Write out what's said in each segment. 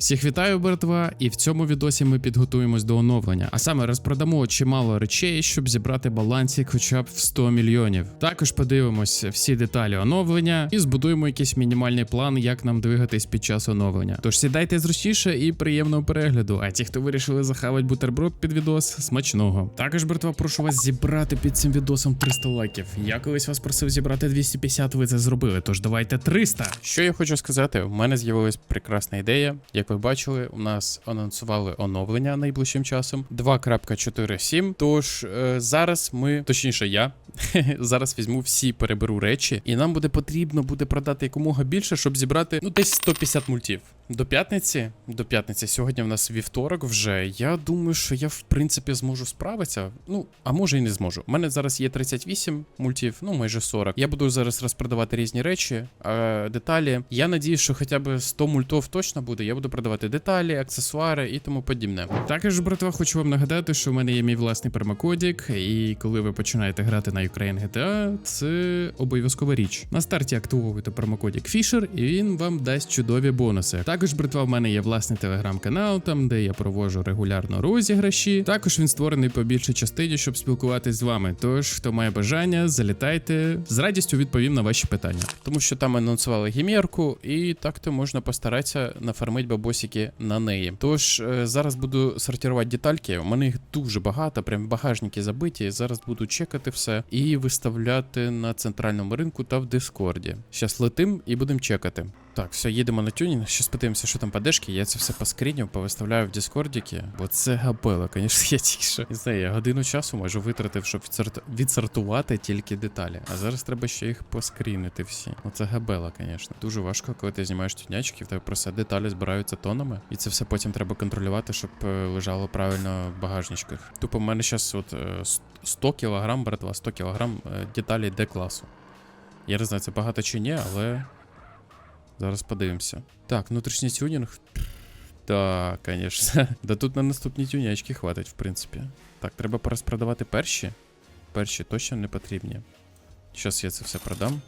Всіх вітаю, братва, і в цьому відосі ми підготуємось до оновлення, а саме розпродамо чимало речей, щоб зібрати балансик хоча б в 100 мільйонів. Також подивимось всі деталі оновлення і збудуємо якийсь мінімальний план, як нам двигатись під час оновлення. Тож сідайте зручніше і приємного перегляду. А ті, хто вирішили захавати бутерброд під відос, смачного. Також, братва, прошу вас зібрати під цим відосом 300 лайків. Я колись вас просив зібрати 250, ви це зробили. Тож давайте 300. Що я хочу сказати? У мене з'явилась прекрасна ідея. Як ви бачили, у нас анонсували оновлення найближчим часом 2.47. Тож е, зараз ми, точніше, я зараз візьму всі переберу речі, і нам буде потрібно буде продати якомога більше, щоб зібрати ну десь 150 мультів. До п'ятниці, до п'ятниці, сьогодні в нас вівторок вже. Я думаю, що я в принципі зможу справитися. Ну, а може і не зможу. У мене зараз є 38 мультів, ну майже 40. Я буду зараз розпродавати різні речі, е, деталі. Я надію, що хоча б 100 мультов точно буде. Я буду продавати деталі, аксесуари і тому подібне. Також, братва, хочу вам нагадати, що в мене є мій власний промокодік, і коли ви починаєте грати на Ukraine GTA, це обов'язкова річ. На старті активовуйте промокодік Fisher, і він вам дасть чудові бонуси. Також, братва, в мене є власний телеграм-канал, там де я проводжу регулярно розіграші. Також він створений по більшій частині, щоб спілкуватись з вами. Тож, хто має бажання, залітайте з радістю відповім на ваші питання. Тому що там анонсували гімерку, і так-то можна постаратися нафармити бабосики на неї. Тож е, зараз буду сортувати детальки. У мене їх дуже багато, прям багажники забиті. Зараз буду чекати все і виставляти на центральному ринку та в Дискорді. Щас летим і будемо чекати. Так, все, їдемо на тюнінг. Щас подивимося, що там по дешки. Я це все поскріню, повиставляю в Дискордіки, бо це габела, звісно, я тільки що. Не знаю, я годину часу майже витратив, щоб відсорт... відсортувати тільки деталі. А зараз треба ще їх поскрінити всі. Оце габела, звісно. Дуже важко, коли ти знімаєш тюнячки, в тебе просто деталі збираються тонами. І це все потім треба контролювати, щоб е, лежало правильно в багажничках. Тупо в мене зараз от е, 100 кілограм, братва, 100 кілограм е, деталей Д-класу. Я не знаю, це багато чи ні, але Зараз подивимося. Так, внутрішній тюнінг. Так, звісно. Да тут на наступні тюнячки хватить, в принципі. Так, треба порозпродавати перші. Перші точно не потрібні. Щас я це все продам.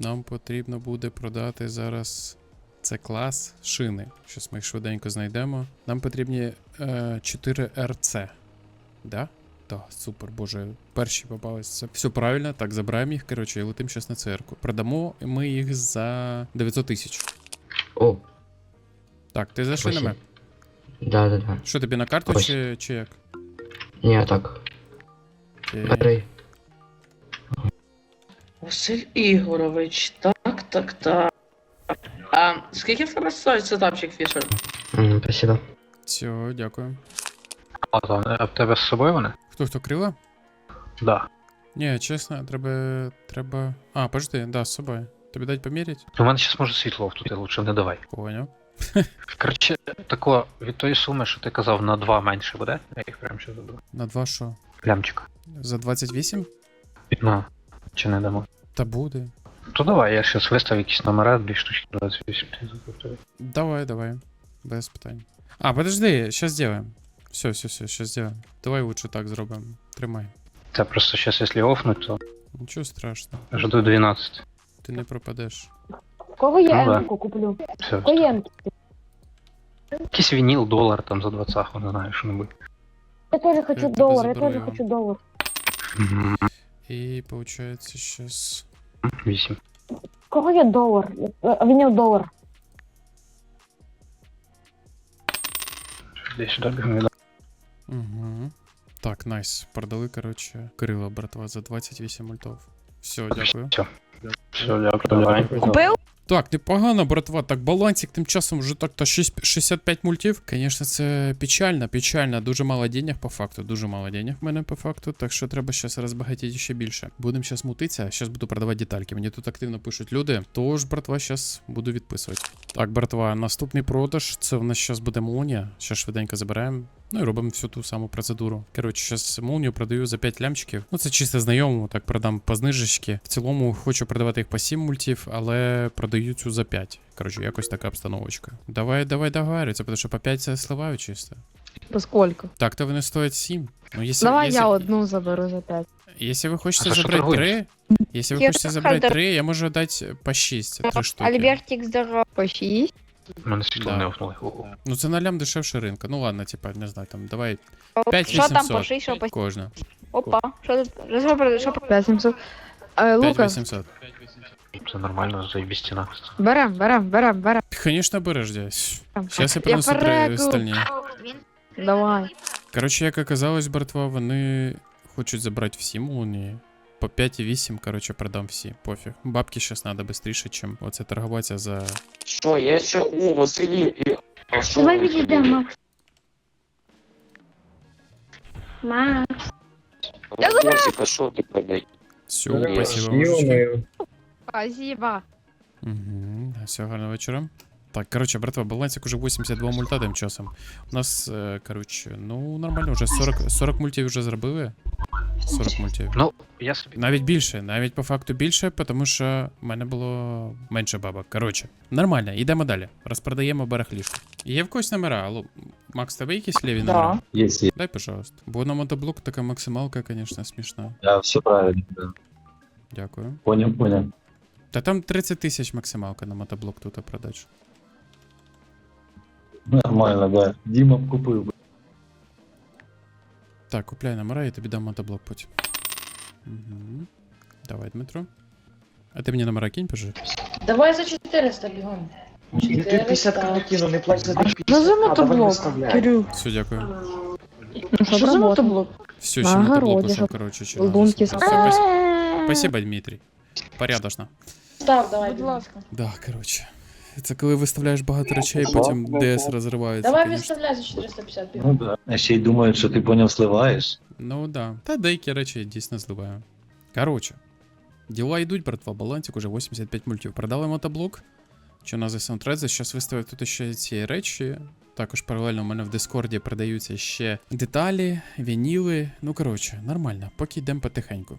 Нам потрібно буде продати зараз. Це клас шини. Щас ми їх швиденько знайдемо. Нам потрібні е, 4 РЦ. Да? Так, супер, боже, перші попались. Це все правильно. Так, забираємо їх, коротше, і летим зараз на церкву. Продамо ми їх за 900 тисяч. О, Так, ти за шинами? да, да, да. Що тобі на карту Ось. чи, чи як? Ні, так. Е, Бери. Василь Ігорович, так, так, так. А скільки в тебе стоїть сетапчик Фішер? М, Спасибо. Все, дякую. А, то, а в тебе з собою вони? Хто хто крила? Да. Ні, чесно, треба. треба. А, подожди, да, з собою. Тобі дать поміряти? У мене зараз може світло втути, лучше не давай. Поняв. Коротше, тако, від тої суми, що ти казав, на 2 менше буде. Я їх прям ще забув. На два що? Лямчик. За 28? На. Чи не дамо? Та буде. То давай, я зараз виставлю якісь номера, дві штучки 28 ти. Давай, давай. Без питань. А, подожди, сейчас сделаем. Все, все, все, сейчас сделаем. Давай лучше так зробимо. Тримай. Це просто зараз, якщо офнуть, то Нічого страшного. жду 12. Ти не пропадеш. Кого я Ну да. Емку куплю? Все. Кого Емки? Якийсь вініл, долар там за 20, не знаю, що небудь. Я тоже Я хочу тебе доллар, я тоже хочу доллар. І получается сейчас. 8. Кого я доллар? А він доллар. Десь сюди бігну. Угу. Так, найс. Продали, короче, крила, братва, за 28 мультов. Все, дякую. Все, дякую, давай. Купив? Так, непогано, братва. Так, балансик тим часом вже так-то 6 65 мультів. Звісно, це печально, печально. Дуже мало денег по факту. Дуже мало денег в мене по факту. Так що треба зараз розбагатіти ще більше. Будемо зараз мутитися. Зараз буду продавати детальки. Мені тут активно пишуть люди. Тож, братва, зараз буду відписувати. Так, братва, наступний продаж. Це в нас зараз буде молнія. Зараз швиденько забираємо. Ну і робимо всю ту саму процедуру. Коротше, зараз молнію продаю за 5 лямчиків. Ну, це чисто знайомому, так продам по знижечки. В цілому хочу продавати їх по 7 мультів, але продаю цю за 5. Коротше, якось така обстановочка. Давай, давай договарюйся, тому що по 5 це сливаю чисто. Поскольку? Так, то вони стоять 7. Ну, якщо, Давай якщо, я одну заберу за 5. Якщо ви хочете А за забрати 3, якщо ви Я хочете так забрати 3, я можу дати по 6, 3 штуки. Альбертик, здорово. По 6. У мене світло Да. не офнули. О-о. Ну це на лям дешевше ринка. Ну ладно, типа, не знаю, там давай Що там 5800 пошли, що по... кожна. Опа, що тут? Що, що, що, 5700. Е, Лука, 5800. Це нормально, заєбісь ціна. берем, берем, берем, берем. Конечно, береш десь. берем. Зараз я Я принесу три переку. стальні. Давай. Коротше, як оказалось, братва, вони хочуть забрати всі молнії. По 5,8, коротше, продам всі, пофіг. Бабки зараз треба швидше, чим оце торгуватися за. Що, я ще у Василі і. А що Давай Василі? відійдемо, Макс. Макс. Васика, що ти продай? Все, спасибо. мужички. Спасибо. Угу, все, гарного вечора. Так, коротше, братва, балансик уже 82 мульта тим часом. У нас, е, коротше, ну нормально, вже 40, 40 мультів вже зробили. 40 мультів. Ну, я собі. Навіть більше, навіть по факту більше, тому що в мене було менше бабок. Коротше, нормально, йдемо далі. Розпродаємо барахлішку. Є в когось номера? Алло, Макс, тебе якісь ліві номера? Есть, есть. Дай, пожалуйста. Бо на мотоблок така максималка, звісно, смішна. Да, все правильно. Да. Дякую. Понял, понял. Та там 30 тисяч максималка на мотоблок тут продаж. Нормально, да. Дима б купив. би. Так, купляй номера, я тобі дам мотоблок потім. Угу. Давай, Дмитро. А ти мені номера кинь, пожалуйста. Давай за 400 бігом. Ти 50 накину, не плать за 50. Що за А, давай мотоблок, виставляй. Кирил? Все, дякую. Ну, Що за работа? мотоблок? Все, На ще мотоблок огороді, ушел, щоб короче, чи лунки надо. Все, спас- Спасибо, Дмитрий. Порядочно. Став, давай. Будь бігом. ласка. Да, короче. Це коли виставляєш багато речей, потім ДС розривається. Давай конечно. виставляй за 450 Ну да. А ще й думають, що ти поняв, сливаєш. Ну да. Та деякі речі я дійсно зливаю. Короче. Діла йдуть, братва, балансик уже 85 мультів. Продали мотоблок. Що на The Soundtrade. Зараз виставив тут ще ці речі. Також паралельно у мене в Дискорді продаються ще деталі, вініли. Ну коротше, нормально. Поки йдемо потихеньку.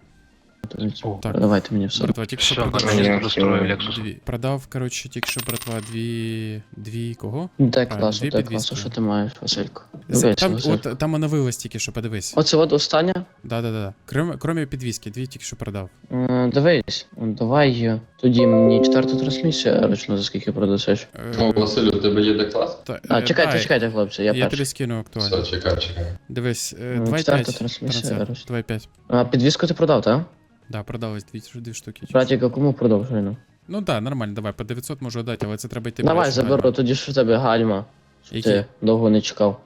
Так, Давайте мені все. братва, тільки що Все, продав. мені всё- Lexus. Дві. Продав, коротше, тільки що, братва, дві. Дві кого? Дай Правильно, класу, дві дай підвіски. класу, що ти маєш, Василько? З- Дивись, Там, Василь. от, там оновилось тільки що, подивись. Оце от остання. Да, да, да. Крім, кроме підвіски, дві тільки що продав. М, Дивись, давай е, тоді мені четверту трансмісію ручно за скільки продасиш. Е, Василь, у тебе є деклас? та- А, е, чекайте, дай. чекайте, хлопці, я Я тобі перший. скину актуально. Все, чекай, чекай. Дивись, е, Ну, 2,5. четверта трансмісія, трансфер. зараз. 2,5. А підвіску ти продав, так? Да, продалось дві, дві штуки. Братіка, кому продовжуємо? Ну да, нормально, давай, по 900 можу дати, але це треба йти. Давай заберу, гальма. тоді що в тебе гальма. Щоб Які? ти довго не чекав.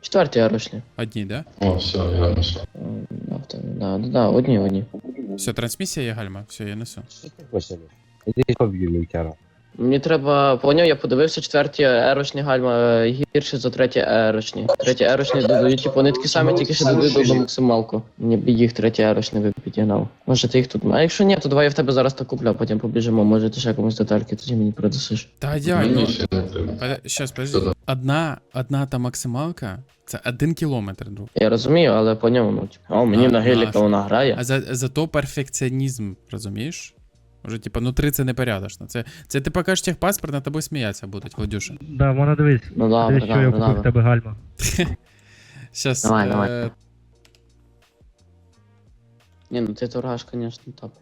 Четверті арочні. Одні, да? О, все, я знайшов. Да, да, да, одні, одні. Все, трансмісія є гальма, все, я несу. Іди поб'ю лютяра. Мені треба, поняв, я подивився, четверті ерочні гальма е, гірші за треті ерочні. Треті ерочні додають, типу, вони такі самі, тільки ще додають до максималку. Мені б їх треті ерочні би підігнав. Може ти їх тут. А якщо ні, то давай я в тебе зараз так куплю, а потім побіжимо. Може ти ще комусь детальки, тоді мені продасиш. Та я, ну, Щас, подожди. Одна, одна та максималка, це один кілометр, друг. Я розумію, але по ньому, ну, типу, о, мені А, на геліка вона грає. А за, зато перфекціонізм, розумієш? Може, типа, ну три це непорядочно. Це, це ти покажеш техпаспорт, над тобою сміятися будуть, Владюша. Да, вона дивись. Ну добре, Дивись, що я купив в тебе гальма. Щас. Давай, е, давай. Ні, ну ти торгаш, звісно, топ.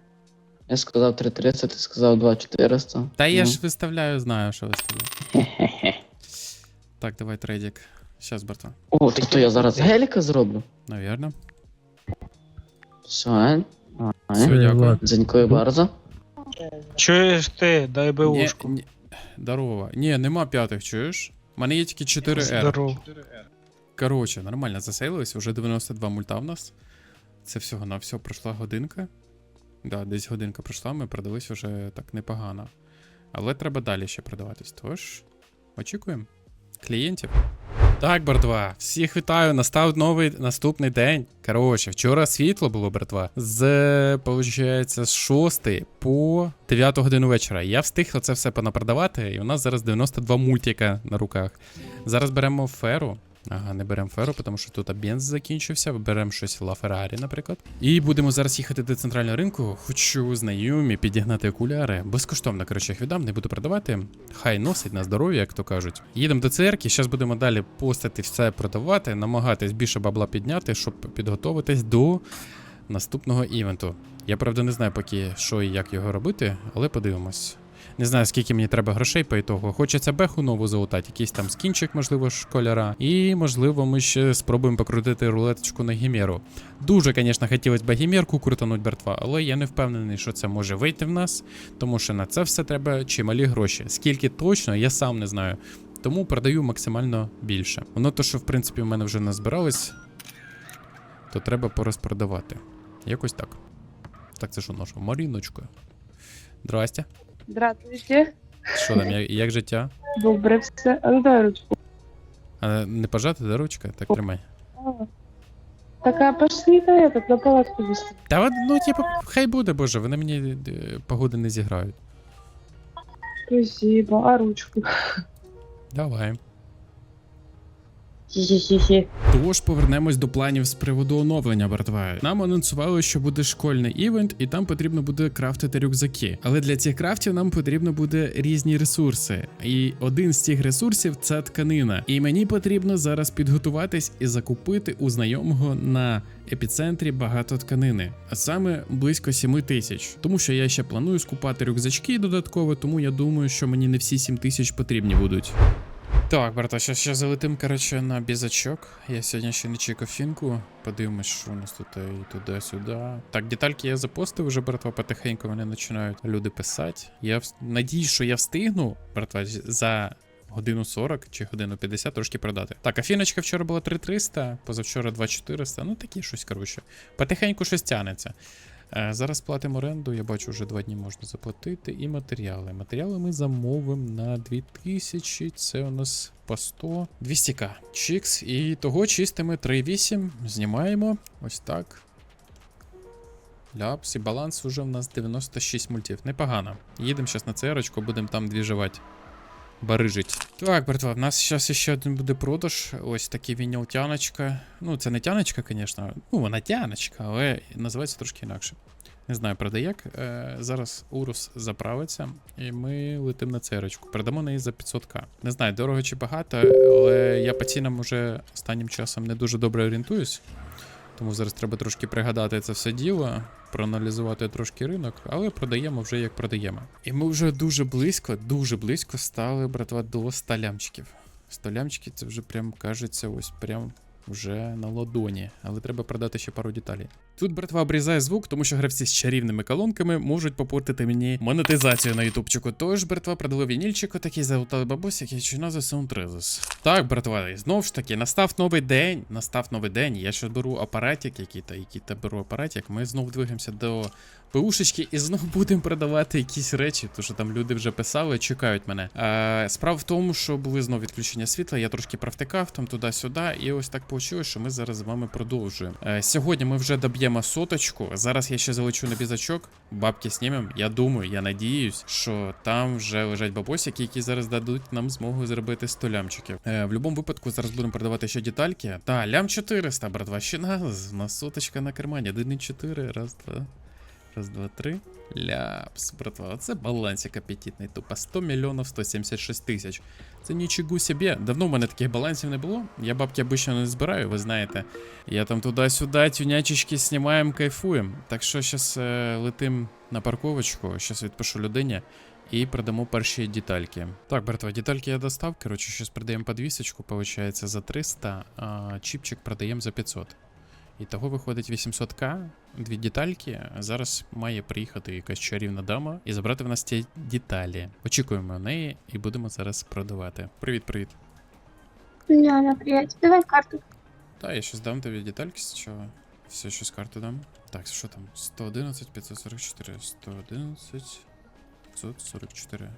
Я сказав 330, ти сказав 2400. Та я Ну. ж виставляю, знаю, що виставляю. Так, давай трейдик. Щас, братан. О, то, то я зараз геліка зроблю. Навірно. Все, е? Все, дякую. Влад. Bardzo. Чуєш ти, дай би Ні, здорово. Ні, нема п'ятих, чуєш? У мене є тільки 4R. Коротше, нормально засейлились, вже 92 мульта в нас. Це всього на все пройшла годинка. Да, десь годинка пройшла, ми продались вже так непогано. Але треба далі ще продаватись. Тож, очікуємо клієнтів. Так, братва, всіх вітаю. Настав новий наступний день. Коротше, вчора світло було, братва. З, получається, з 6 по 9 годину вечора. Я встиг це все понапродавати, і у нас зараз 92 мультика на руках. Зараз беремо феру. Ага, не беремо феру, тому що тут бенз закінчився. Беремо щось Ла Феррарі, наприклад. І будемо зараз їхати до центрального ринку. Хочу знайомі підігнати окуляри. Безкоштовно, коротше, їх віддам, не буду продавати. Хай носить на здоров'я, як то кажуть. Їдемо до церкви, зараз будемо далі постати все продавати, намагатись більше бабла підняти, щоб підготуватись до наступного івенту. Я правда не знаю поки що і як його робити, але подивимось. Не знаю, скільки мені треба грошей по ітогу. Хочеться беху нову залутати, якийсь там скінчик, можливо, школяра. І, можливо, ми ще спробуємо покрутити рулеточку на гімеру. Дуже, звісно, хотілося б гімерку крутануть братва, але я не впевнений, що це може вийти в нас, тому що на це все треба чималі гроші. Скільки точно, я сам не знаю. Тому продаю максимально більше. Воно то, що в принципі в мене вже назбиралось, то треба порозпродавати. Якось так. Так, це що наша Маріночка. Здрасте. Здравствуйте. Що там, як, як життя? Добре все. А ну дай ручку. А не пожати, да, ручка? Так тримай. Так, а пошли на этот, на палатку вести. Та от, ну, типу, хай буде, боже, вони мені е, погоди не зіграють. Спасибо. А ручку? Давай. Хі-хі-хі-хі. Тож повернемось до планів з приводу оновлення, братва. Нам анонсували, що буде школьний івент, і там потрібно буде крафтити рюкзаки. Але для цих крафтів нам потрібно буде різні ресурси. І один з цих ресурсів це тканина. І мені потрібно зараз підготуватись і закупити у знайомого на епіцентрі багато тканини, а саме близько 7 тисяч. Тому що я ще планую скупати рюкзачки додатково, тому я думаю, що мені не всі 7 тисяч потрібні будуть. Так, брата, зараз ще залетим, коротше, на бізачок. Я сьогодні ще не чекав фінку. Подивимось, що у нас тут і туди-сюди. Так, детальки я запостив вже, братва, потихеньку мене починають люди писати. Я вс- надіюсь, що я встигну, братва, за годину 40 чи годину 50 трошки продати. Так, а фіночка вчора була 3300, позавчора 2400, ну такі щось, коротше. Потихеньку щось тянеться. Е, Зараз платимо оренду, я бачу, вже два дні можна заплатити. І матеріали. Матеріали ми замовимо на 2000, це у нас по 100, 200к. Чікс. І того чистими 3,8. Знімаємо. Ось так. Ляпс, і баланс уже в нас 96 мультів. Непогано. Їдемо зараз на церочку, будемо там двіжувати. Барижить. Так, братва, в нас зараз ще один буде продаж. Ось такий вініл тяночка. Ну, це не тяночка, звісно. Ну, вона тяночка, але називається трошки інакше. Не знаю, правда як. Е, зараз Урус заправиться, і ми летимо на церочку. Передамо неї за 500к. Не знаю, дорого чи багато, але я по цінам уже останнім часом не дуже добре орієнтуюсь. Тому зараз треба трошки пригадати це все діло, проаналізувати трошки ринок, але продаємо вже як продаємо. І ми вже дуже близько, дуже близько стали, братва, до 100 лямчиків. 100 лямчиків це вже прям кажеться, ось прям вже на ладоні, але треба продати ще пару деталей. Тут братва обрізає звук, тому що гравці з чарівними колонками можуть попортити мені монетизацію на ютубчику. Тож, братва, продали вінільчику, такий залутали бабусь, який чи назва Soundtrezos. Так, братва, і знов ж таки, настав новий день. Настав новий день. Я ще беру апаратик, який-то, який-то беру апаратик. Ми знов двигаємося до ПУшечки і знов будемо продавати якісь речі, тому що там люди вже писали, чекають мене. Е, справа в тому, що були знов відключення світла, я трошки провтикав там туди-сюди, і ось так вийшло, що ми зараз з вами продовжуємо. Е, сьогодні ми вже доб'ємо соточку. Зараз я ще залечу на бізачок, бабки знімем. Я думаю, я надіюсь, що там вже лежать бабосики, які зараз дадуть нам змогу зробити 100 лямчиків. Е, в будь-якому випадку зараз будемо продавати ще детальки. Та, лям 400, братва, ще нас. У соточка на кармані. 1,4, раз, два. Раз, два, три. Ляпс, братва, це балансик апетитний. Тупо 100 мільйонів 176 тисяч. Це нічого собі. Давно в мене таких балансів не було. Я бабки обично не збираю, ви знаєте. Я там туди-сюди тюнячечки знімаємо, кайфуємо. Так що зараз е, летим на парковочку, зараз відпишу людині. І продамо перші детальки. Так, братва, детальки я достав. Коротше, зараз продаємо подвісочку, виходить, за 300, а чіпчик продаємо за 500. І того виходить 800к, дві детальки. Зараз має приїхати якась чарівна дама і забрати в нас ті деталі. Очікуємо неї і будемо зараз продавати. Привіт, привіт. Давай карту. Та, я щось дам тобі детальки спочатку. Все, щось карту дам. Так, що там? 111, 544, 111, 544.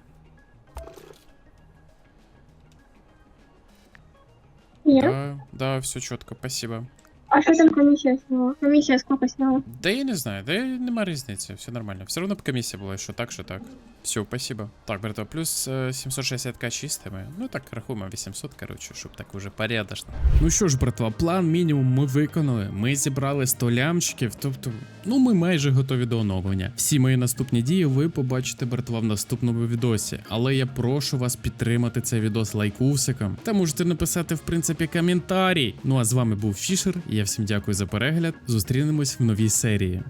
Нет. Да, да, все чітко, спасибо. А что там комиссия сняла? Комиссия сколько сняла? Да я не знаю, да нема різниці, все нормально. Все равно б комісія була, що так, що так. Все, спасибо. Так, братва, плюс е, 760к чистими. Ну так, рахуємо 800, коротше, щоб так уже порядочно. Ну що ж, братва, план мінімум ми виконали. Ми зібрали 100 лямчиків, тобто, ну ми майже готові до оновлення. Всі мої наступні дії ви побачите, братва, в наступному відосі. Але я прошу вас підтримати цей відос лайкусиком. Та можете написати, в принципі, коментарі. Ну а з вами був Фішер. Я всім дякую за перегляд. Зустрінемось в новій серії.